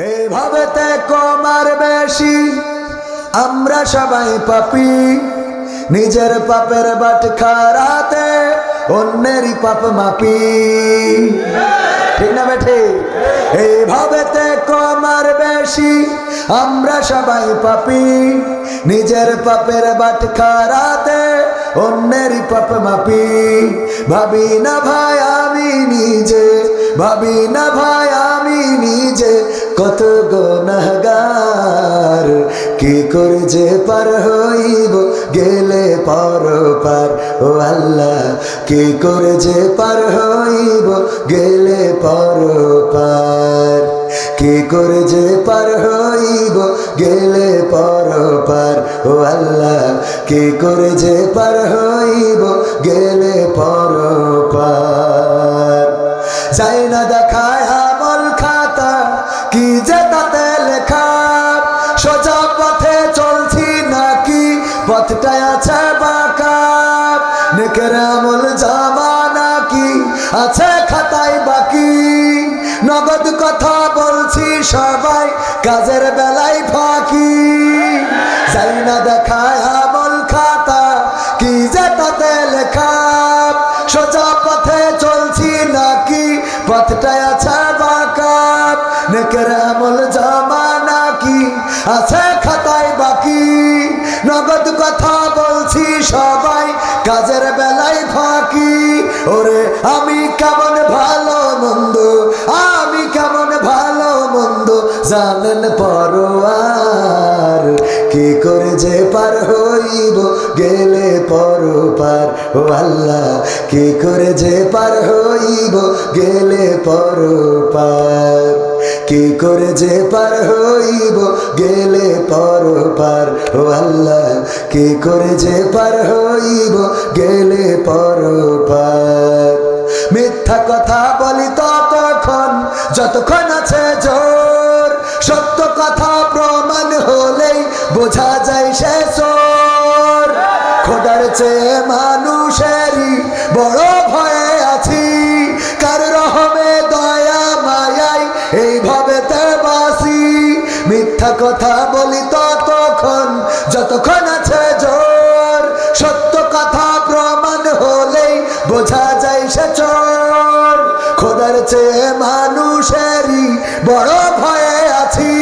এইভাবে তে কমার বেশি। আমরা সবাই পাপি। নিজের পাপের বাট খারাতে অন্যেরই পাপ মাপি। ঠিক না বেঠে? এইভাবে তে কমার বেশি। আমরা সবাই পাপি। নিজের পাপের বাট খারাতে অন্যেরই পাপ মাপি। ভাবি না ভাই আমি নিজে। ভাবি না ভাই আমি নিজে কত গুনাহগার? কি করে যে পার হইব? গেলে পর পার। ও আল্লাহ, কি করে যে পার হইব? গেলে পর পার। কি করে যে পার হইব? গেলে পর পার। ও আল্লাহ, কি করে যে পার হইব? গেলে পর পার। যাই না দেখায় নেকের আমল নাকি আছে খাতায় বাকি? নগদ কথা বলছি সবাই, কাজের বেলায় ফাঁকি। যাই না দেখায় আমল খাতা, কি যে তাতে লেখা? সোজা পথে চলছি নাকি? পথটায় আছে বাঁকা। নেকের আমল জামা নাকি আছে কাজের বেলায় ফাঁকি ওরে, আমি কেমন ভালো মন্দ, আমি কেমন ভালো মন্দ, জানেন পরোয়ার, কি করে যে পার হইব গেলে পর পার ও আল্লাহ, কি করে যে পার হইব গেলে পর পার কি করে যে পার হইব গেলে পর পার ও আল্লাহ, কি করে যে পার হইব গেলে পর পার মিথ্যা কথা বলি ততক্ষণ, যতক্ষণ আছে জোর। সত্য কথা প্রমাণ হলেই বোঝা যায় সে চোর। খোদার চেয়ে মানুষেরই বড় কথা বলি ততক্ষণ, যতক্ষণ আছে জোর সত্য কথা প্রমাণ হলেই বোঝা যায় সে চোর। খোদার চেয়ে মানুষেরই বড় ভয়ে আছি।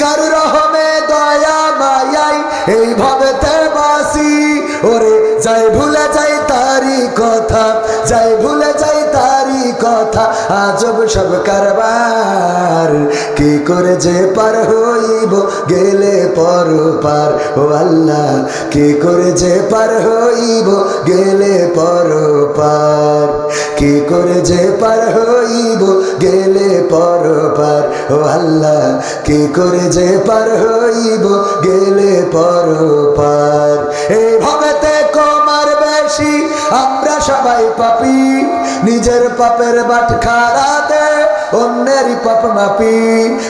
কার রহমে দয়া মায়াই এইভাবে তে বাসি। ওরে, যাই ভুলে যাই আজব সব কারবার। কি করে যে পার হইব গেলে পর পার। ও আল্লাহ, কি করে যে পার হইব গেলে পর পার। কি করে যে পার হইব গেলে পর পার। ও আল্লাহ, কি করে যে পার হইব গেলে পর পার। নিজের পাপের বাট খারাতে অন্যেরই পাপ মাপি।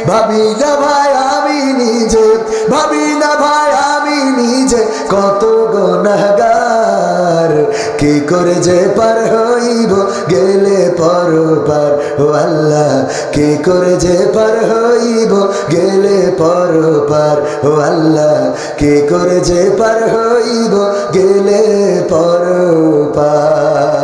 ভাবি না ভাই, আমি নিজে, ভাবি না ভাই, আমি নিজে। কত গুনাহগার, কি করে যে পার হইব গেলে পর পার ও আল্লাহ, কি করে যে পার হইব গেলে পর পার ও আল্লাহ, কি করে যে পার হইব গেলে পর পার